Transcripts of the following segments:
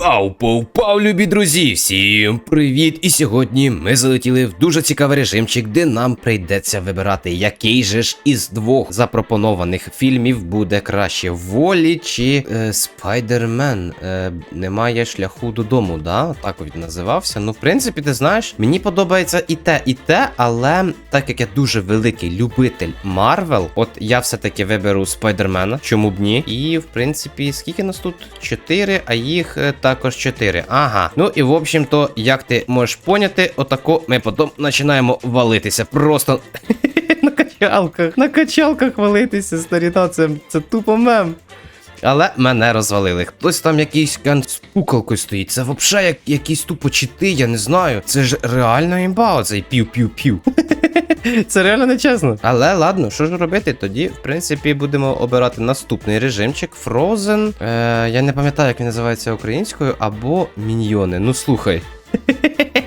Вау, повпав, любі друзі! Всім привіт! І сьогодні ми залетіли в дуже цікавий режимчик, де нам прийдеться вибирати, який же ж із двох запропонованих фільмів буде краще Волі чи е, Спайдермен. Е, немає шляху додому, да? Так він називався. Ну, в принципі, ти знаєш, мені подобається і те, і те, але так як я дуже великий любитель Марвел, от я все-таки виберу Спайдермена, чому б ні? І в принципі, скільки нас тут? Чотири, а їх е, також чотири. Ага. Ну і в общем-то, як ти можеш поняти, отако ми потім починаємо валитися. Просто на качалках, на качалках валитися, старіна, це, це тупо мем. Але мене розвалили. Хтось там якийсь кан з пукалкою стоїть. Це взагалі як, якісь тупо чити, я не знаю. Це ж реально імба, оцей пів-пів-пів. Це реально не чесно. Але ладно, що ж робити? Тоді, в принципі, будемо обирати наступний режимчик. Frozen. Е, я не пам'ятаю, як він називається українською, або міньйони. Ну слухай.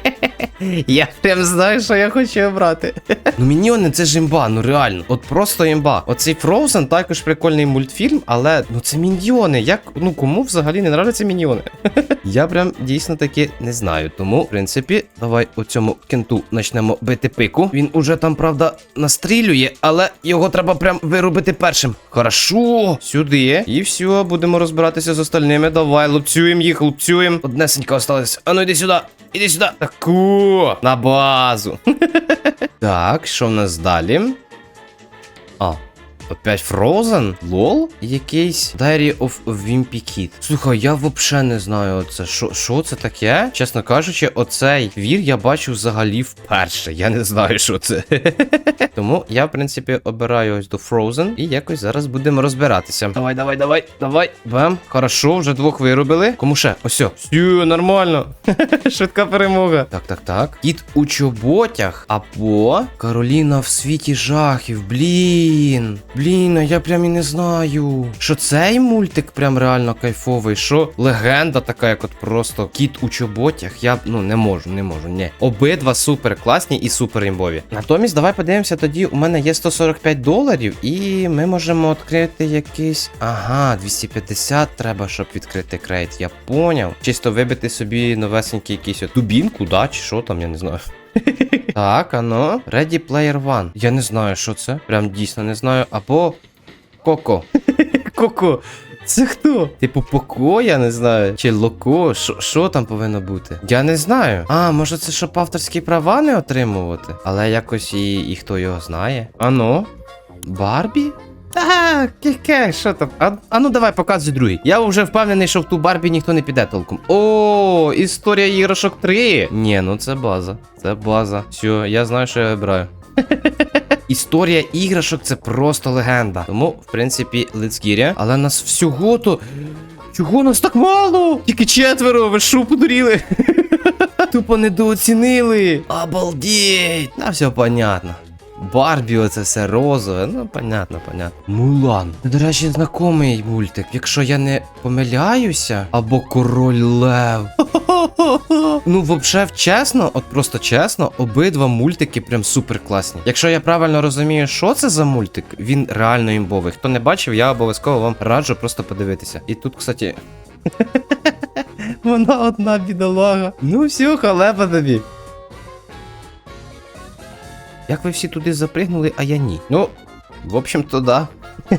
Я прям знаю, що я хочу обрати. Ну, міньйони це ж імба, ну реально. От просто імба. Оцей Frozen також прикольний мультфільм, але ну це міньйони. Як ну кому взагалі не нравляться міньйони? Я прям дійсно таки не знаю. Тому, в принципі, давай у цьому кенту почнемо бити пику. Він уже там, правда, настрілює, але його треба прям вирубити першим. Хорошо, сюди. І все, будемо розбиратися з остальними. Давай, лупцюємо їх, лупцюємо. Однесенька. А ну йди сюди. Іди сюди. Таку. На базу. так, що в нас далі? А. Опять Frozen? Лол? Якийсь Diary of Wimpy Kid. Слухай, я взагалі не знаю оце. Що це таке? Чесно кажучи, оцей вір я бачу взагалі вперше. Я не знаю, що це. Тому я, в принципі, обираю ось до Frozen і якось зараз будемо розбиратися. Давай, давай, давай, давай. Бам. Хорошо, вже двох виробили. Кому ще? Ось. Сю, нормально. Швидка перемога. Так, так, так. Кіт у чоботях. Або Кароліна в світі жахів. Блін. Блін, а я прям і не знаю. Що цей мультик прям реально кайфовий. Що легенда така, як от просто кіт у чоботях. Я ну не можу, не можу. Ні. Обидва супер класні і супер імбові. Натомість, давай подивимося тоді. У мене є 145 доларів, і ми можемо відкрити якийсь. Ага, 250 треба, щоб відкрити крейт. Я поняв. Чисто вибити собі новесенький якийсь дубінку, да, чи що там, я не знаю. Так, ано. Ready Player One. Я не знаю, що це. Прям дійсно не знаю. Або Коко. Коко. Це хто? Типу Поко, я не знаю. Чи Локо, Що- там повинно бути? Я не знаю. А, може це щоб авторські права не отримувати? Але якось і, і хто його знає. Ано? Барбі? Так, яке, що там? А, а ну давай показуй другий. Я вже впевнений, що в ту Барбі ніхто не піде толком. О, історія іграшок 3. Ні, ну це база. Це база. Все, я знаю, що я вибираю. Історія іграшок це просто легенда. Тому, в принципі, it. Але нас всього то. Чого нас так мало? Тільки четверо, ви що подуріли? Тупо недооцінили. Обалдеть! Та все понятно. Барбі, оце все розове. Ну, понятно, понятно. Мулан. До речі, знакомий мультик. Якщо я не помиляюся, або король Лев. Ну, взагалі, чесно, от просто чесно, обидва мультики прям супер класні. Якщо я правильно розумію, що це за мультик, він реально імбовий. Хто не бачив, я обов'язково вам раджу просто подивитися. І тут, кстати. Вона одна бідолага. Ну, все, халепа тобі. Як ви всі туди запригнули, а я ні. Ну, в общем-то, да.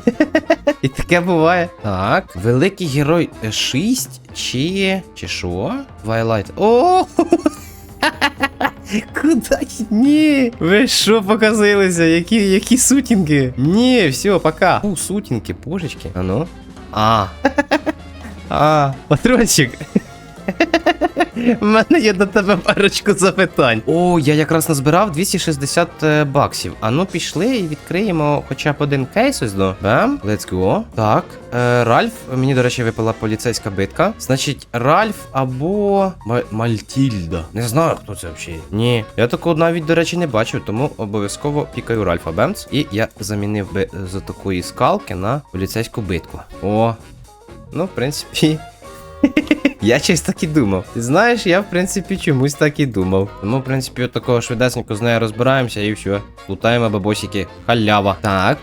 І таке буває. Так, великий герой 6 чи. чи що? Twilight. О! Куда? Ні. Ви що показилися? Які, які сутінки? Ні, все, пока. У, сутінки, божечки. А ну. А. А, патрончик. У мене є до тебе парочку запитань. О, я якраз назбирав 260 е, баксів. А ну пішли і відкриємо хоча б один кейс ось до. Бам, let's go. Так, е, Ральф, мені, до речі, випала поліцейська битка. Значить, Ральф або Ма- Мальтільда. Не знаю, хто це взагалі. Ні. Я такого навіть, до речі, не бачив, тому обов'язково пікаю Ральфа Бемц. І я замінив би з такої скалки на поліцейську битку. О. Ну, в принципі. Я щось так і думав. Знаєш, я в принципі чомусь так і думав. Тому, в принципі, от такого швидесенько з нею розбираємося і все. Лутаємо бабосики. Халява. Так.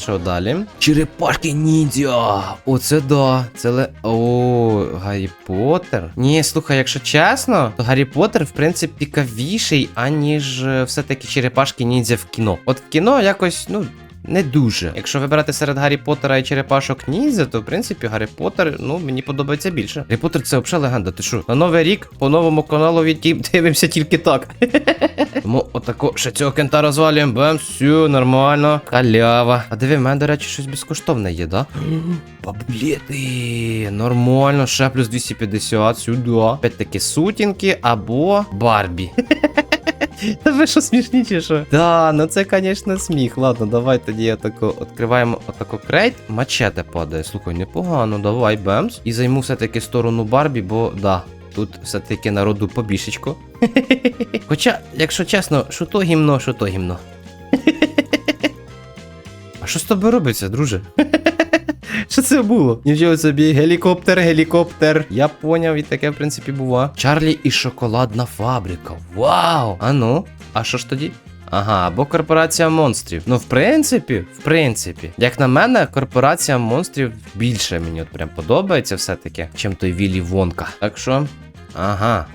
Що далі? Черепашки ніндзя! Оце да. Це ле. О, Гаррі Поттер. Ні, слухай, якщо чесно, то Гаррі Поттер, в принципі, цікавіший, аніж е, все-таки черепашки ніндзя в кіно. От в кіно якось, ну. Не дуже. Якщо вибирати серед Гаррі Поттера і черепашок ніндзя, то в принципі Гаррі Поттер, ну мені подобається більше. Гаррі Поттер це взагалі легенда. Ти що? На новий рік по новому каналу дивимося тільки так. Тому отако ще цього кента розвалюємо. Бем, все, нормально. Халява. А диви, в мене, до речі, щось безкоштовне є, да? Бабулети. Нормально, ще плюс 250 сюди. Опять таки сутінки або Барбі. Та ви що смішні чи що? Да, ну це, звісно, сміх. Ладно, давай тоді я отако відкриваємо отако крейт. Мачете падає. Слухай, непогано, давай, бемс. І займу все-таки сторону Барбі, бо да. Тут все-таки народу побішечко. Хоча, якщо чесно, що то гімно, що то гімно. А що з тобою робиться, друже? Що це було? Нічого собі, гелікоптер, гелікоптер. Я поняв, і таке, в принципі, бува. Чарлі і шоколадна фабрика. Вау! А ну, а що ж тоді? Ага, або корпорація монстрів. Ну, в принципі, в принципі, як на мене, корпорація монстрів більше мені от прям подобається все-таки, чим той Віллі Вонка. Так що, ага.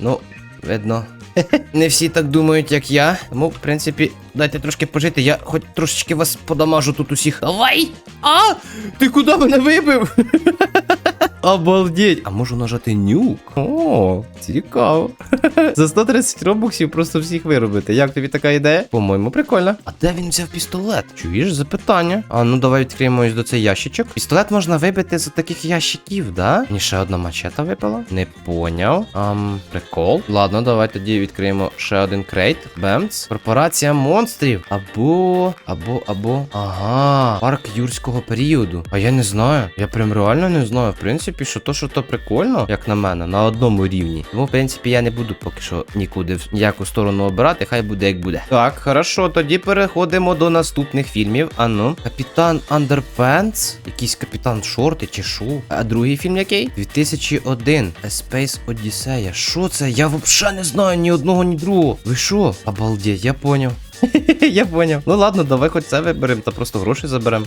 Ну, видно. Не всі так думають, як я. Тому, в принципі, дайте трошки пожити. Я хоч трошечки вас подамажу тут усіх. Давай! А! Ти куди мене вибив? Обалдеть! А можу нажати нюк? О, цікаво. За 130 робоксів просто всіх виробити. Як тобі така ідея? По-моєму, прикольно. А де він взяв пістолет? Чуєш запитання? А ну давай відкриємось до цей ящичок. Пістолет можна вибити з таких ящиків, да? Мені ще одна мачета випала. Не поняв. Ам, прикол. Ладно, давай тоді відкриємо ще один крейт. Бемц. Корпорація монстрів. Або. Або, або. Ага. Парк юрського періоду. А я не знаю. Я прям реально не знаю. В принципі, що то, що то прикольно, як на мене, на одному рівні. Тому, в принципі, я не буду поки що нікуди в ніяку сторону обирати, хай буде як буде. Так, хорошо, тоді переходимо до наступних фільмів. Ану, Капітан Андерпенс, якийсь капітан Шорти чи шо. А другий фільм який? 2001. A Space Odyssey. Що це? Я взагалі не знаю ні одного, ні другого. Ви що? Обалдеть, я поняв. Я поняв. Ну ладно, давай хоч це виберемо, та просто гроші заберемо.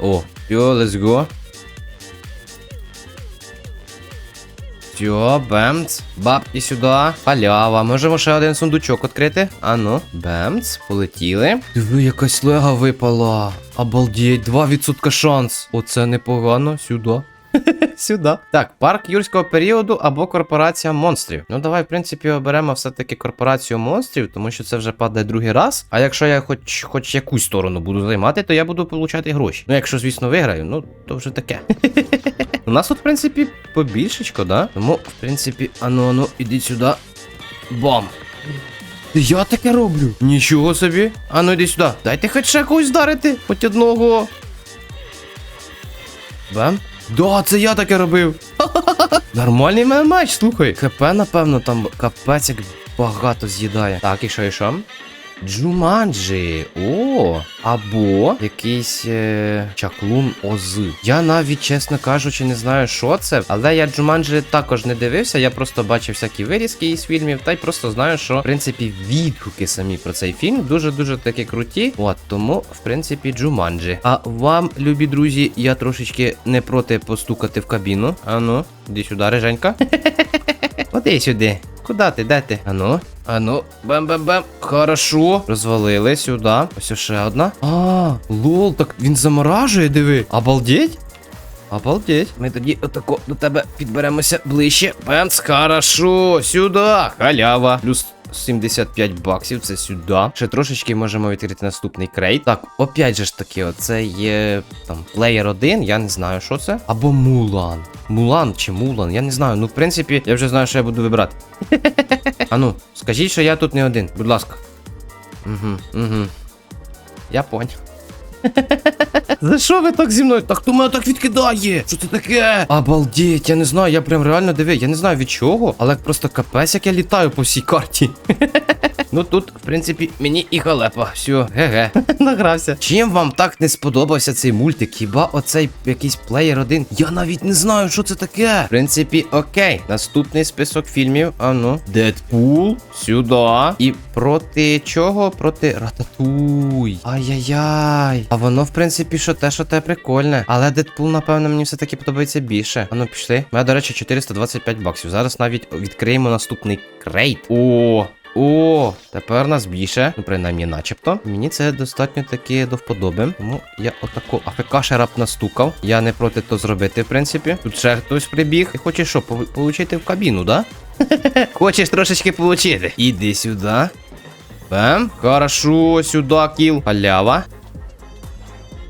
О, йо, let's go. Все, бемц. і сюди. Халява. Можемо ще один сундучок відкрити. Ану, бемц, полетіли. Диви, якась лега випала. Обалдіть, 2% шанс. Оце непогано. Сюди. Сюди. Так, парк юрського періоду або корпорація монстрів. Ну, давай, в принципі, оберемо все-таки корпорацію монстрів, тому що це вже падає другий раз. А якщо я хоч хоч якусь сторону буду займати, то я буду получати гроші. Ну, якщо, звісно, виграю, ну то вже таке. У нас тут, в принципі, побільшечко, да? Тому, в принципі, ану, ану, ідіть сюди. Бам! Я таке роблю. Нічого собі. Ану, іди сюди. Дайте хоч ще когось вдарити. Хоч одного. Бам. Да, це я таке робив. Нормальний меч, слухай. ХП, напевно, там капець як багато з'їдає. Так, і що, і що? Джуманджі. О, або якийсь е, чаклун Ози. Я навіть, чесно кажучи, не знаю, що це. Але я Джуманджі також не дивився. Я просто бачив всякі вирізки із фільмів, та й просто знаю, що в принципі відгуки самі про цей фільм дуже-дуже такі круті. От тому, в принципі, Джуманджі. А вам, любі друзі, я трошечки не проти постукати в кабіну. Ану, іди сюди, реженька. Оди сюди. Куда ти? Де ти? Ану, ану, бем-бам-бам, Хорошо. Розвалили сюди. Ось ще одна. А, лол, так він заморажує, диви. Обалдеть? Обалдеть. Ми тоді отако до тебе підберемося ближче. Бенц, хорошо. Сюди. Халява. Плюс 75 баксів, це сюди. Ще трошечки можемо відкрити наступний крейт. Так, опять же ж таки, оце є там плеєр 1, я не знаю, що це. Або Мулан. Мулан чи Мулан, я не знаю. Ну, в принципі, я вже знаю, що я буду вибирати. Ану, скажіть, що я тут не один, будь ласка. Угу, угу. Я поняв. За що ви так зі мною? Так хто мене так відкидає? Що це таке? Обалдеть, я не знаю, я прям реально диви, я не знаю від чого, але просто капець, як я літаю по всій карті. Ну тут, в принципі, мені і халепа. Все, ге-ге. Награвся. Чим вам так не сподобався цей мультик? Хіба оцей якийсь плеєр один? Я навіть не знаю, що це таке. В принципі, окей. Наступний список фільмів. А ну. Дедпул. Сюди. І проти чого? Проти Рататуй. Ай-яй-яй. А воно, в принципі, що те, що те прикольне. Але Дедпул, напевно, мені все-таки подобається більше. А ну пішли. У мене, до речі, 425 баксів. Зараз навіть відкриємо наступний крейт. О! О, тепер нас більше. Ну, принаймні, начебто. Мені це достатньо таки до вподоби. Тому я отаку АФК ще рап настукав. Я не проти то зробити, в принципі. Тут ще хтось прибіг. Ти хочеш що, получити в кабіну, да? Хочеш трошечки получити? Іди сюди. Бем. Хорошо, сюди кіл. Халява.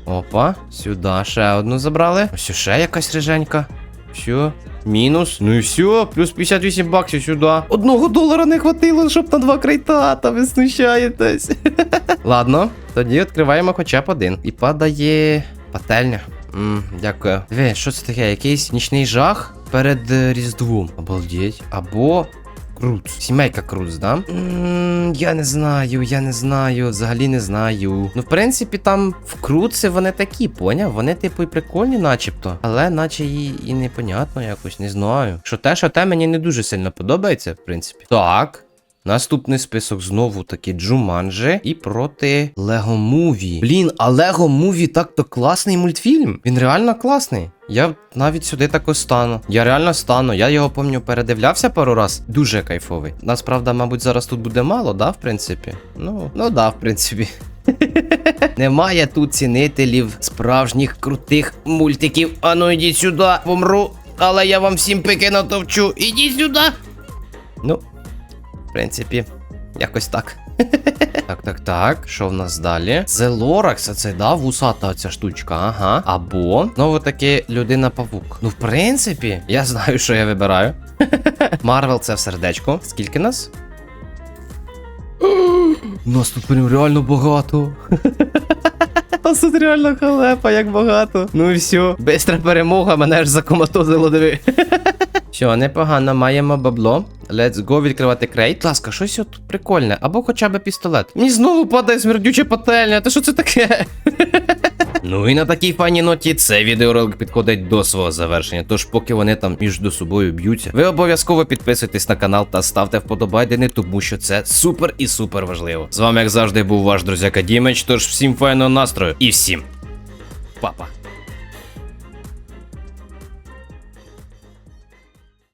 Опа, сюди ще одну забрали. Ось ще якась риженька. Все. Мінус. Ну і все, плюс 58 баксів сюди. Одного долара не хватило, щоб на два крейта, та ви знущаєтесь. Ладно, тоді відкриваємо хоча б один. І падає пательня. М, дякую. Диви, що це таке? Якийсь нічний жах перед е, Різдвом. Обалдеть. Або Круц. Сімейка Круц, да? М, я не знаю, я не знаю, взагалі не знаю. Ну, в принципі, там в Круці вони такі, поняв? Вони, типу, і прикольні, начебто. Але наче і, і непонятно якось, не знаю. Що те, що те мені не дуже сильно подобається, в принципі. Так. Наступний список знову таки Джуманджи і проти Лего Муві. Блін, а Лего Муві так-то класний мультфільм. Він реально класний. Я навіть сюди тако стану. Я реально стану. Я його пам'ятаю, передивлявся пару раз. Дуже кайфовий. Нас, правда, мабуть, зараз тут буде мало, да, в принципі? Ну, ну да, в принципі. Немає тут цінителів справжніх крутих мультиків. Ану, ідіть сюди, помру. Але я вам всім пики натовчу. Ідіть сюди. Ну, в принципі, якось так. Так, так, так. Що в нас далі? Це Лоракс, це да, вусата ця штучка, ага. Або знову таки людина павук. Ну, в принципі, я знаю, що я вибираю. Марвел це в сердечко. Скільки нас? Нас тут прям реально багато. Нас тут реально халепа, як багато. Ну і все. Бистра перемога, мене аж закоматозило, диви. Все, непогано, маємо бабло. Let's go відкривати крейт. Ласка, щось от прикольне. Або хоча б пістолет. Мені знову падає смердюча пательня. Та що це таке? Ну і на такій фані ноті цей відеоролик підходить до свого завершення. Тож, поки вони там між до собою б'ються, ви обов'язково підписуйтесь на канал та ставте вподобайдени, тому що це супер і супер важливо. З вами, як завжди, був ваш друзяка Дімеч. Тож всім файного настрою і всім па-па.